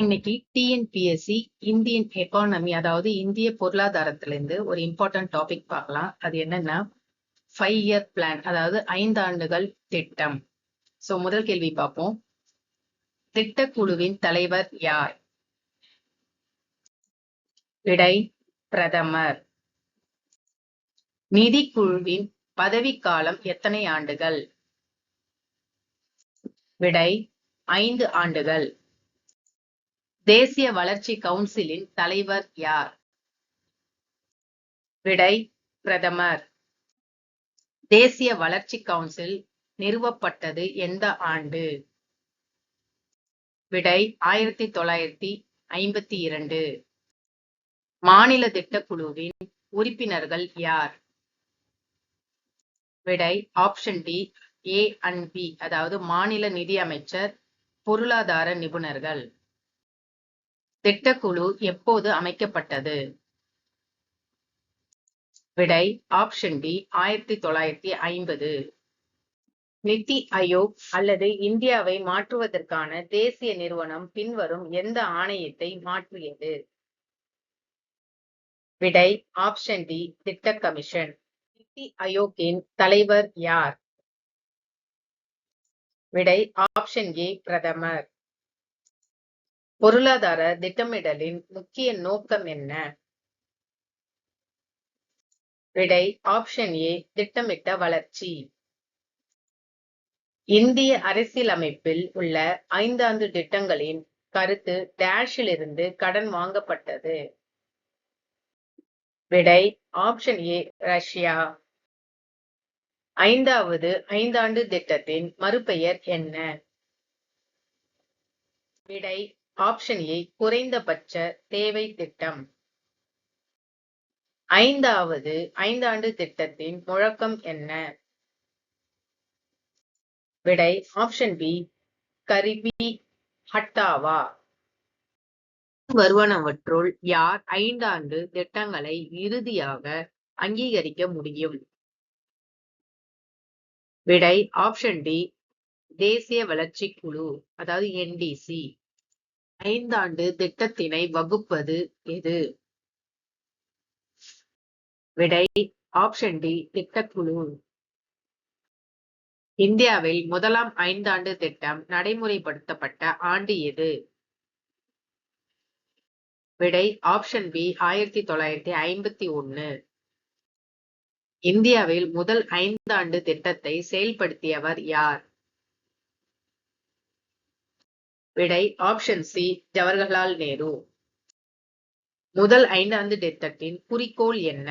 இன்னைக்கு TNPSC Indian economy அதாவது இந்திய பொருளாதாரத்திலிருந்து ஒரு இம்பார்ட்டன்ட் டாபிக் பார்க்கலாம். அது என்னன்னா ஃபைவ் இயர் பிளான் அதாவது ஐந்து ஆண்டுகள் திட்டம். சோ முதல் கேள்வி பார்ப்போம். திட்டக்குழுவின் தலைவர் யார்? விடை பிரதமர். நிதிக்குழுவின் பதவிக்காலம் எத்தனை ஆண்டுகள்? விடை ஐந்து ஆண்டுகள். தேசிய வளர்ச்சி கவுன்சிலின் தலைவர் யார்? விடை பிரதமர். தேசிய வளர்ச்சி கவுன்சில் நிறுவப்பட்டது எந்த ஆண்டு? விடை ஆயிரத்தி தொள்ளாயிரத்தி ஐம்பத்தி இரண்டு. மாநில திட்டக்குழுவின் உறுப்பினர்கள் யார்? விடை option D A and B அதாவது மாநில நிதி அமைச்சர் பொருளாதார நிபுணர்கள். திட்டக்குழு எப்போது அமைக்கப்பட்டது? விடை ஆப்ஷன் டி ஆயிரத்தி தொள்ளாயிரத்தி ஐம்பது. நித்தி ஆயோக் அல்லது இந்தியாவை மாற்றுவதற்கான தேசிய நிறுவனம் பின்வரும் எந்த ஆணையத்தை மாற்றியது? விடை ஆப்ஷன் டி திட்ட கமிஷன். நித்தி ஆயோக்கின் தலைவர் யார்? விடை ஆப்ஷன் ஏ பிரதமர். பொருளாதார திட்டமிடலின் முக்கிய நோக்கம் என்ன? விடை ஆப்ஷன் ஏ திட்டமிட்ட வளர்ச்சி. இந்திய அரசியலமைப்பில் உள்ள ஐந்தாண்டு திட்டங்களின் கருத்து டேஷில் இருந்து கடன் வாங்கப்பட்டது. விடை ஆப்ஷன் ஏ ரஷ்யா. ஐந்தாவது ஐந்தாண்டு திட்டத்தின் மறுபெயர் என்ன? விடை ஆப்ஷன் ஏ குறைந்தபட்ச தேவை திட்டம். ஐந்தாவது ஐந்தாண்டு திட்டத்தின் முழக்கம் என்ன? விடை ஆப்ஷன் பி கருவி ஹட்டாவா? வருவனவற்றுள் யார் ஐந்தாண்டு திட்டங்களை இறுதியாக அங்கீகரிக்க முடியும்? விடை ஆப்ஷன் டி தேசிய வளர்ச்சி குழு அதாவது என்டிசி ஐந்தாண்டு திட்டத்தினை வகுப்பது எது? விடை ஆப்ஷன் டி திட்டக்குழு. இந்தியாவில் முதலாம் ஐந்தாண்டு திட்டம் நடைமுறைப்படுத்தப்பட்ட ஆண்டு எது? விடை ஆப்ஷன் பி ஆயிரத்தி தொள்ளாயிரத்தி ஐம்பத்தி ஒன்னு. இந்தியாவில் முதல் ஐந்தாண்டு திட்டத்தை செயல்படுத்தியவர் யார்? விடை ஆப்ஷன் சி ஜவஹர்லால் நேரு. முதல் ஐந்தாண்டு திட்டத்தின் குறிக்கோள் என்ன?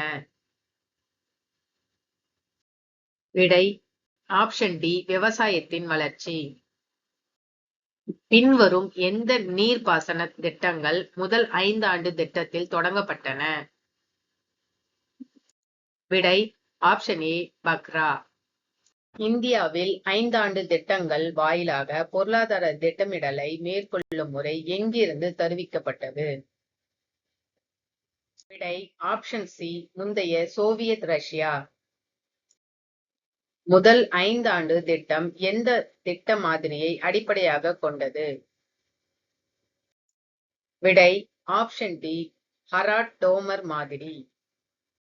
விடை ஆப்ஷன் டி விவசாயத்தின் வளர்ச்சி. பின்வரும் எந்த நீர்ப்பாசன திட்டங்கள் முதல் ஐந்தாண்டு திட்டத்தில் தொடங்கப்பட்டன? விடை ஆப்ஷன் ஏ பக்ரா. இந்தியாவில் ஐந்தாண்டு திட்டங்கள் வாயிலாக பொருளாதார திட்டமிடலை மேற்கொள்ளும் முறை எங்கிருந்து தருவிக்கப்பட்டது? விடை ஆப்ஷன் சி முந்தைய சோவியத் ரஷ்யா. முதல் ஐந்தாண்டு திட்டம் எந்த திட்ட மாதிரியை அடிப்படையாக கொண்டது? விடை ஆப்ஷன் டி ஹராட் டோமர் மாதிரி.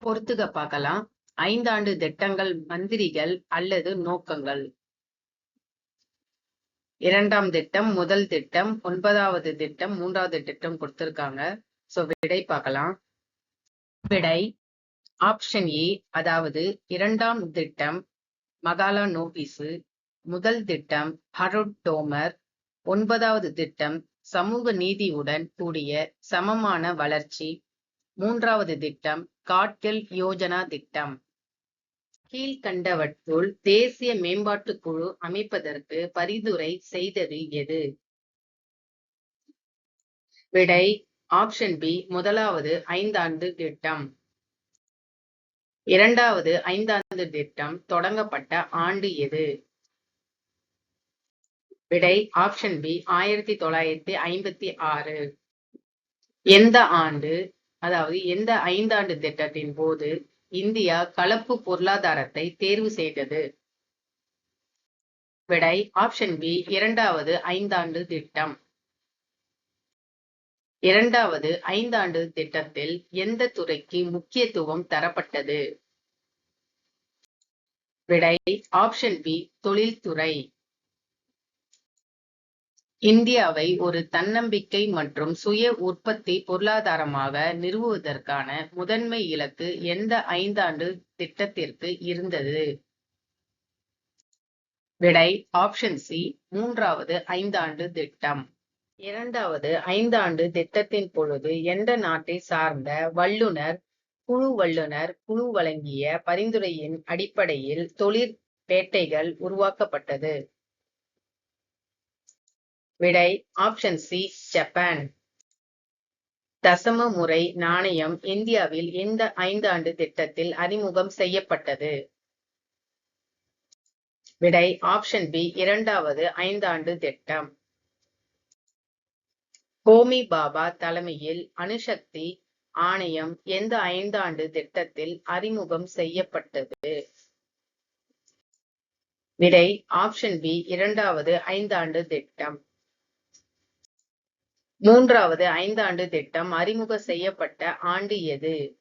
பொறுத்துக பார்க்கலாம். ஐந்தாண்டு திட்டங்கள் மந்திரிகள் அல்லது நோக்கங்கள். இரண்டாம் திட்டம் முதல் திட்டம் ஒன்பதாவது திட்டம் மூன்றாவது திட்டம் கொடுத்திருக்காங்க. சோ விடை பார்க்கலாம். விடை ஆப்ஷன் ஏ அதாவது இரண்டாம் திட்டம் மகாலா நோபீசு முதல் திட்டம் ஹரோட் டோமர். ஒன்பதாவது திட்டம் சமூக நீதியுடன் கூடிய சமமான வளர்ச்சி. மூன்றாவது திட்டம் காட்கல் யோஜனா திட்டம். கீழ்கண்டவற்றுள் தேசிய மேம்பாட்டு குழு அமைப்பதற்கு பரிந்துரை செய்தது எது? விடை ஆப்ஷன் பி முதலாவது ஐந்தாண்டு திட்டம். இரண்டாவது ஐந்தாண்டு திட்டம் தொடங்கப்பட்ட ஆண்டு எது? விடை ஆப்ஷன் பி ஆயிரத்தி தொள்ளாயிரத்தி ஐம்பத்தி ஆறு. எந்த ஆண்டு அதாவது எந்த ஐந்தாண்டு திட்டத்தின் போது இந்தியா கலப்பு பொருளாதாரத்தை தேர்வு செய்தது. விடை ஆப்ஷன் பி இரண்டாவது ஐந்தாண்டு திட்டம். இரண்டாவது ஐந்தாண்டு திட்டத்தில் எந்த துறைக்கு முக்கியத்துவம் தரப்பட்டது? விடை ஆப்ஷன் பி தொழில்துறை. இந்தியாவை ஒரு தன்னம்பிக்கை மற்றும் சுய உற்பத்தி பொருளாதாரமாக நிறுவுவதற்கான முதன்மை இலக்கு எந்த ஐந்தாண்டு திட்டத்திற்கு இருந்தது? விடை ஆப்ஷன் சி மூன்றாவது ஐந்தாண்டு திட்டம். இரண்டாவது ஐந்தாண்டு திட்டத்தின் பொழுது எந்த நாட்டை சார்ந்த வல்லுனர் குழு வல்லுனர் குழு வழங்கிய பரிந்துரையின் அடிப்படையில் தொழிற்பேட்டைகள் உருவாக்கப்பட்டது? விடை ஆப்ஷன் சி ஜப்பான் தசம முறை நாணயம் இந்தியாவில் இந்த ஐந்தாண்டு திட்டத்தில் அறிமுகம் செய்யப்பட்டது. விடை ஆப்ஷன் பி இரண்டாவது ஐந்தாண்டு திட்டம். ஹோமி பாபா தலைமையில் அணுசக்தி ஆணையம் எந்த ஐந்தாண்டு திட்டத்தில் அறிமுகம் செய்யப்பட்டது. விடை ஆப்ஷன் பி இரண்டாவது ஐந்தாண்டு திட்டம். மூன்றாவது ஐந்தாண்டு திட்டம் அறிமுக செய்யப்பட்ட ஆண்டு எது?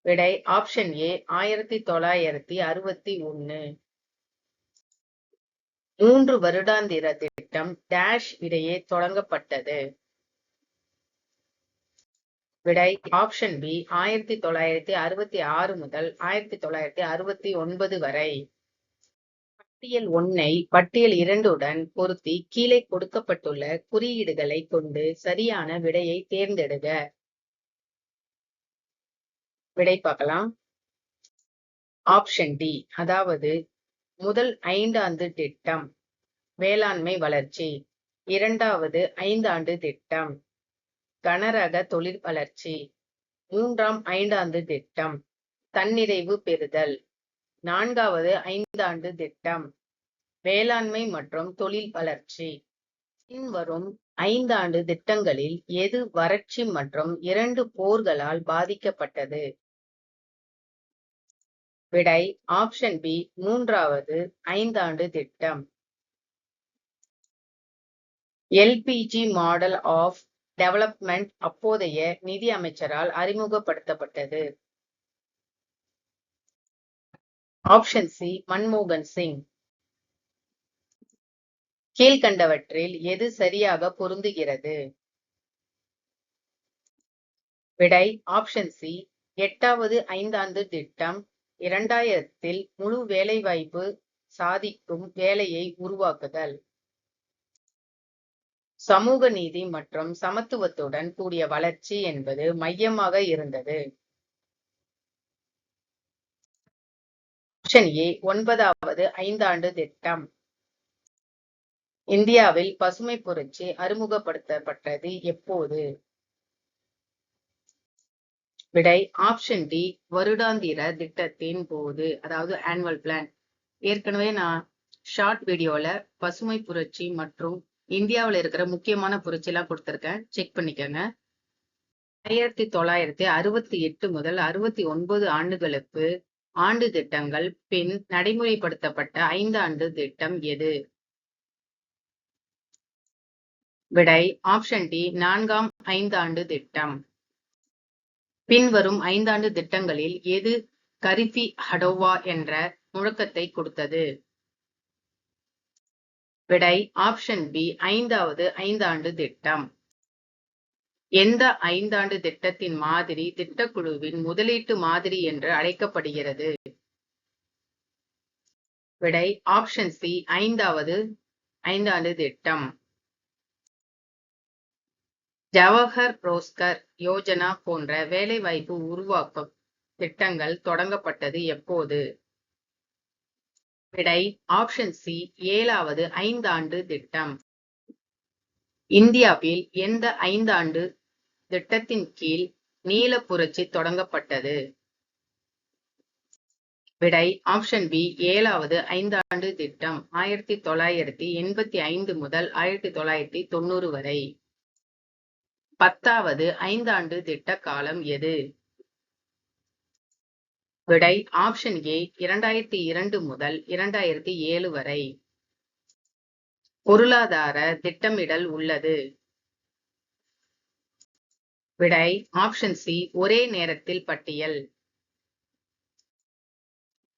விடை ஆப்ஷன் ஏ ஆயிரத்தி தொள்ளாயிரத்தி அறுபத்தி ஒன்னு. மூன்று வருடாந்திர திட்டம் டேஷ் இடையே தொடங்கப்பட்டது. விடை ஆப்ஷன் பி ஆயிரத்தி தொள்ளாயிரத்தி அறுபத்தி ஆறு முதல் ஆயிரத்தி தொள்ளாயிரத்தி அறுபத்தி ஒன்பது வரை. பட்டியல் ஒன்னை பட்டியல் இரண்டுடன் பொருத்தி கீழே கொடுக்கப்பட்டுள்ள குறியீடுகளை கொண்டு சரியான விடையை தேர்ந்தெடுக. விடை பார்க்கலாம். ஆப்ஷன் டி அதாவது முதல் ஐந்தாண்டு திட்டம் வேளாண்மை வளர்ச்சி. இரண்டாவது ஐந்தாண்டு திட்டம் கனரக தொழில் வளர்ச்சி. மூன்றாம் ஐந்தாண்டு திட்டம் தன்னிறைவு பெறுதல். நான்காவது ஐந்தாண்டு திட்டம். வேளாண்மை மற்றும் தொழில் வளர்ச்சி. பின்வரும் ஐந்தாண்டு திட்டங்களில் எது வறட்சி மற்றும் இரண்டு போர்களால் பாதிக்கப்பட்டது? விடை ஆப்ஷன் பி மூன்றாவது ஐந்தாண்டு திட்டம். எல்பிஜி மாடல் ஆஃப் டெவலப்மெண்ட் அப்போதைய நிதி அமைச்சரால் அறிமுகப்படுத்தப்பட்டது. ஆப்ஷன் சி மன்மோகன் சிங். கீழ்கண்டவற்றில் எது சரியாக பொருந்துகிறது? விடை ஆப்ஷன் சி எட்டாவது ஐந்தாண்டு திட்டம் இரண்டாயிரத்தில் முழு வேலைவாய்ப்பு சாதிக்கும் வேலையை உருவாக்குதல். சமூக நீதி மற்றும் சமத்துவத்துடன் கூடிய வளர்ச்சி என்பது மையமாக இருந்தது. ஆப்ஷன் ஏ ஒன்பதாவது ஐந்தாண்டு திட்டம். இந்தியாவில் பசுமை புரட்சி அறிமுகப்படுத்தப்பட்டது எப்போது? விடை ஆப்ஷன் டி வருடாந்திர திட்டத்தின் போது அதாவது ஆனுவல் பிளான் ஏற்கனவே நான் ஷார்ட் வீடியோல பசுமை புரட்சி மற்றும் இந்தியாவில் இருக்கிற முக்கியமான புரட்சி எல்லாம் கொடுத்துருக்கேன். செக் பண்ணிக்கோங்க. ஆயிரத்தி தொள்ளாயிரத்தி அறுபத்தி எட்டு முதல் அறுபத்தி ஒன்பது ஆண்டுகளுக்கு ஆண்டு திட்டங்கள் பின் நடைமுறைப்படுத்தப்பட்ட ஐந்து ஆண்டு திட்டம் எது? விடை ஆப்ஷன் டி நான்காம் ஐந்தாண்டு திட்டம். பின்வரும் ஐந்தாண்டு திட்டங்களில் எது கரிஃபி ஹடோவா என்ற முழக்கத்தை கொடுத்தது? விடை ஆப்ஷன் பி ஐந்தாவது ஐந்தாண்டு திட்டம். எந்த ஐந்தாண்டு திட்டத்தின் மாதிரி திட்டக்குழுவின் முதலீட்டு மாதிரி என்று அழைக்கப்படுகிறது. விடை ஆப்ஷன் சி ஐந்தாவது ஐந்தாண்டு திட்டம். ஜவஹர் ரோஸ்கர் யோஜனா போன்ற வேலைவாய்ப்பு உருவாக்கும் திட்டங்கள் தொடங்கப்பட்டது எப்போது? விடை ஆப்ஷன் சி ஏழாவது ஐந்தாண்டு திட்டம். இந்தியாவில் எந்த ஐந்தாண்டு திட்டத்தின் கீழ் நீல புரட்சி தொடங்கப்பட்டது. விடை ஆப்ஷன் பி ஏழாவது ஐந்தாண்டு திட்டம் ஆயிரத்தி தொள்ளாயிரத்தி எண்பத்தி ஐந்து முதல் ஆயிரத்தி தொள்ளாயிரத்தி தொண்ணூறு வரை. பத்தாவது ஐந்தாண்டு திட்ட காலம் எது? விடை ஆப்ஷன் ஏ இரண்டாயிரத்தி இரண்டு முதல் இரண்டாயிரத்தி ஏழு வரை. பொருளாதார திட்டமிடல் உள்ளது. விடை ஆப்ஷன் சி ஒரே நேரத்தில் பட்டியல்.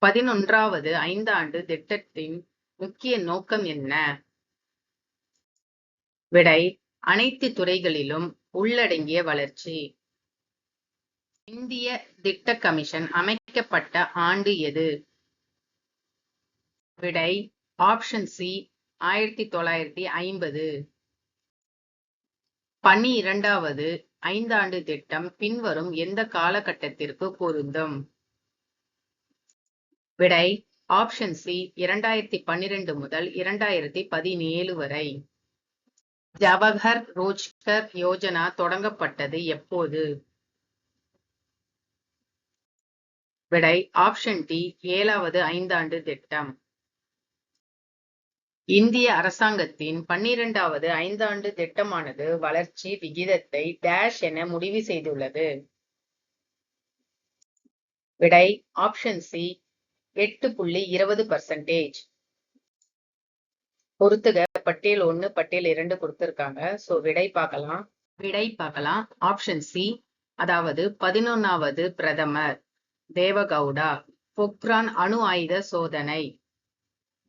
பதினொன்றாவது ஐந்தாண்டு திட்டத்தின் முக்கிய நோக்கம் என்ன? விடை அனைத்து துறைகளிலும் உள்ளடங்கிய வளர்ச்சி. இந்திய திட்ட கமிஷன் அமைக்கப்பட்ட ஆண்டு எது? விடை ஆப்ஷன் சி ஆயிரத்தி தொள்ளாயிரத்தி ஐம்பது. பன்னிரண்டாவது ஐந்தாண்டு திட்டம் பின்வரும் எந்த காலகட்டத்திற்கு பொருந்தும்? விடை ஆப்ஷன் சி இரண்டாயிரத்தி பன்னிரண்டு முதல் இரண்டாயிரத்தி பதினேழு வரை. ஜவஹர் ரோஜ்கர் யோஜனா தொடங்கப்பட்டது எப்போது? விடை ஆப்ஷன் டி ஏழாவது ஐந்தாண்டு திட்டம். இந்திய அரசாங்கத்தின் பன்னிரண்டாவது ஐந்தாண்டு திட்டமானது வளர்ச்சி விகிதத்தை டேஷ் என முடிவு செய்துள்ளது. விடை ஆப்ஷன் சி எட்டு புள்ளி இருபது பர்சன்டேஜ் பொறுத்துக பட்டியல் ஒண்ணு பட்டியல் இரண்டு கொடுத்திருக்காங்க. சோ விடை பார்க்கலாம். விடை பார்க்கலாம். ஆப்ஷன் சி அதாவது பதினொன்னாவது பிரதமர் தேவகவுடா பொக்ரான் அணு ஆயுத சோதனை.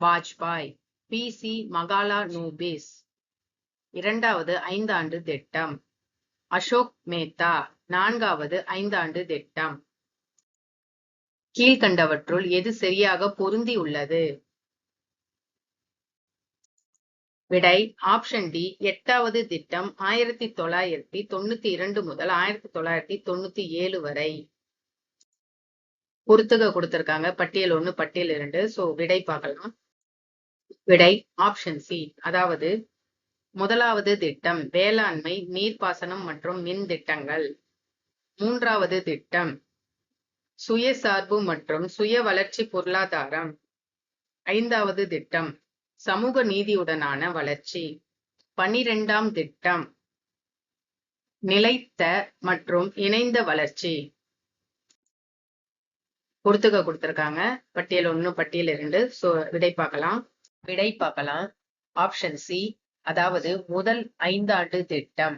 வாஜ்பாய். P C Mahalanobis. இரண்டாவது ஐந்தாண்டு திட்டம். அசோக் மேத்தா நான்காவது ஐந்தாண்டு திட்டம். கீழ்கண்டவற்றுள் எது சரியாக பொருந்தியுள்ளது? விடை ஆப்ஷன் டி எட்டாவது திட்டம் ஆயிரத்தி தொள்ளாயிரத்தி தொண்ணூத்தி இரண்டு முதல் ஆயிரத்தி தொள்ளாயிரத்தி தொண்ணூத்தி ஏழு வரை. பொறுத்துக கொடுத்திருக்காங்க பட்டியல் ஒண்ணு பட்டியல் இரண்டு. சோ விடை பார்க்கலாம். விடை ஆப்ஷன் சி அதாவது முதலாவது திட்டம் வேளாண்மை நீர்ப்பாசனம் மற்றும் மின் திட்டங்கள். மூன்றாவது திட்டம் சுயசார்பு மற்றும் சுய வளர்ச்சி பொருளாதாரம். ஐந்தாவது திட்டம் சமூக நீதியுடனான வளர்ச்சி. பனிரெண்டாம் திட்டம் நிலைத்த மற்றும் இணைந்த வளர்ச்சி. கொடுத்துக்க கொடுத்துருக்காங்க. பட்டியல் ஒண்ணு பட்டியல் இரண்டு. ஸோ விடை பார்க்கலாம். விடை பார்க்கலாம். ஆப்ஷன் சி அதாவது முதல் ஐந்தாண்டு திட்டம்.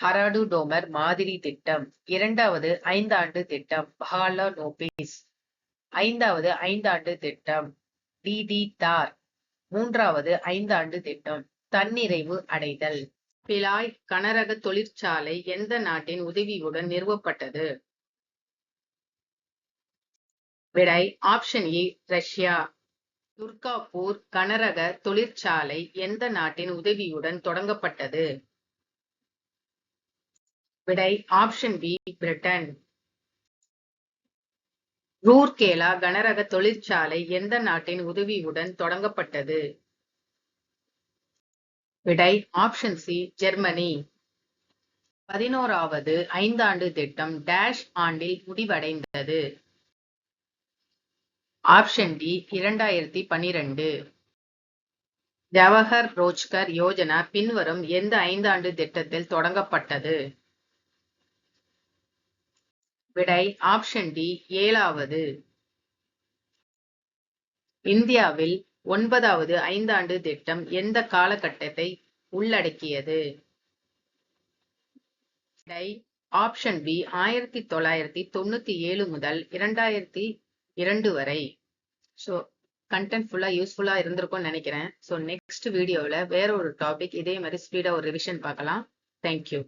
ஹராடு டோமர் மாதிரி திட்டம். இரண்டாவது ஐந்தாண்டு திட்டம். பஹாலா நோபிஸ் ஐந்தாவது ஐந்தாண்டு திட்டம். டிடி தார் மூன்றாவது ஐந்தாண்டு திட்டம். தன்னிறைவு அடைதல். பிலாய் கனரக தொழிற்சாலை எந்த நாட்டின் உதவியுடன் நிறுவப்பட்டது? விடை option A e, Russia. Durgapur கனரக தொழிற்சாலை எந்த நாட்டின் உதவியுடன் தொடங்கப்பட்டது? விடை ஆப்ஷன் பி பிரிட்டன். ரூர்கேலா கனரக தொழிற்சாலை எந்த நாட்டின் உதவியுடன் தொடங்கப்பட்டது? விடை ஆப்ஷன் சி ஜெர்மனி. பதினோராவது ஐந்தாண்டு திட்டம் டேஷ் ஆண்டில் முடிவடைந்தது. ஆப்ஷன் டி இரண்டாயிரத்தி பனிரெண்டு ஜவஹர் ரோஜ்கர் யோஜனா பின்வரும் எந்த ஐந்தாண்டு திட்டத்தில் தொடங்கப்பட்டது? விடை ஆப்ஷன் டி ஏழாவது. இந்தியாவில் ஒன்பதாவது ஐந்தாண்டு திட்டம் எந்த காலகட்டத்தை உள்ளடக்கியது? விடை ஆப்ஷன் பி ஆயிரத்தி தொள்ளாயிரத்தி தொண்ணூத்தி ஏழு முதல் இரண்டாயிரத்தி இரண்டு வரை. ஸோ கண்டென்ட் ஃபுல்லா யூஸ்ஃபுல்லா இருந்திருக்கும்னு நினைக்கிறேன். ஸோ நெக்ஸ்ட் வீடியோவில் வேற ஒரு டாபிக் இதே மாதிரி ஸ்பீடா ஒரு ரிவிஷன் பார்க்கலாம். தேங்க்யூ